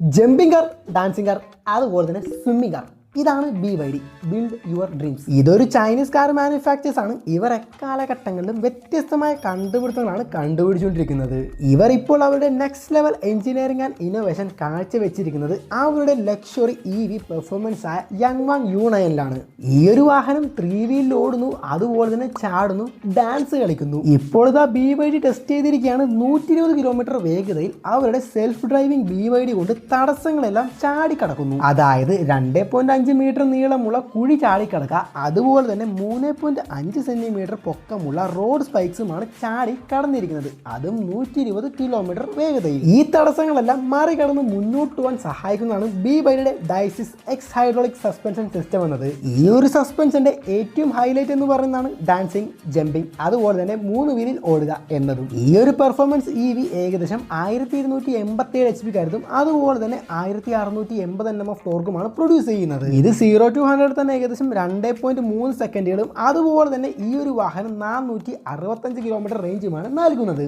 Jumping car dancing car അതുപോലെ തന്നെ swimming car. ഇതാണ് B Y D build your dreams ഇതൊരു ചൈനീസ് കാർ മാനുഫാക്ചേഴ്സ് ആണ്. ഇവർ എക്കാലഘട്ടങ്ങളിലും വ്യത്യസ്തമായ കണ്ടുപിടുത്തങ്ങളാണ് കണ്ടുപിടിച്ചുകൊണ്ടിരിക്കുന്നത്. ഇവർ ഇപ്പോൾ അവരുടെ next level engineering and innovation കാഴ്ചവെച്ചിരിക്കുന്നത് അവരുടെ ലക്ഷറി ഇ വി പെർഫോമൻസ് ആയ യങ് വാങ് യു നയനിലാണ് ഈ ഒരു വാഹനം ത്രീ വീലിൽ ഓടുന്നു അതുപോലെ തന്നെ ചാടുന്നു ഡാൻസ് കളിക്കുന്നു. ഇപ്പോഴത്തെ ബി വൈ ഡി ടെസ്റ്റ് ചെയ്തിരിക്കുകയാണ്. നൂറ്റി ഇരുപത് കിലോമീറ്റർ വേഗതയിൽ അവരുടെ self driving B Y D കൊണ്ട് തടസ്സങ്ങളെല്ലാം ചാടിക്കടക്കുന്നു. അതായത് രണ്ടേ പോയിന്റ് അഞ്ച് മീറ്റർ നീളമുള്ള കുഴി ചാടിക്കിടക്കുക. അതുപോലെ തന്നെ മൂന്ന് പോയിന്റ് അഞ്ച് സെന്റിമീറ്റർ പൊക്കമുള്ള റോഡ് സ്പൈക്സുമാണ് ചാടി കടന്നിരിക്കുന്നത്. അതും നൂറ്റി ഇരുപത് കിലോമീറ്റർ വേഗതയിൽ. ഈ തടസ്സങ്ങളെല്ലാം മറികടന്ന് മുന്നോട്ട് പോകാൻ സഹായിക്കുന്നതാണ് B ബൈഡിയുടെ DiSus X hydraulic suspension system എന്നത്. ഈ ഒരു സസ്പെൻഷന്റെ ഏറ്റവും ഹൈലൈറ്റ് എന്ന് പറയുന്നതാണ് ഡാൻസിങ് ജമ്പിങ് അതുപോലെ തന്നെ മൂന്ന് വീലിൽ ഓടുക എന്നതും. ഈ ഒരു പെർഫോമൻസ് ഇ വി ഏകദേശം ആയിരത്തി ഇരുന്നൂറ്റി എൺപത്തി ഏഴ് എച്ച് പി കരുതും. അതുപോലെ തന്നെ ആയിരത്തി അറുന്നൂറ്റി എൺപത് എൻ എം എഫ് ടോർക്കുമാണ് പ്രൊഡ്യൂസ് ചെയ്യുന്നത്. ഇത് സീറോ ടു ഹൺഡ്രഡ് തന്നെ ഏകദേശം രണ്ട് പോയിന്റ് മൂന്ന് സെക്കൻഡുകളും അതുപോലെ തന്നെ ഈ ഒരു വാഹനം നാനൂറ്റി അറുപത്തഞ്ച് കിലോമീറ്റർ റേഞ്ചുമാണ് നൽകുന്നത്.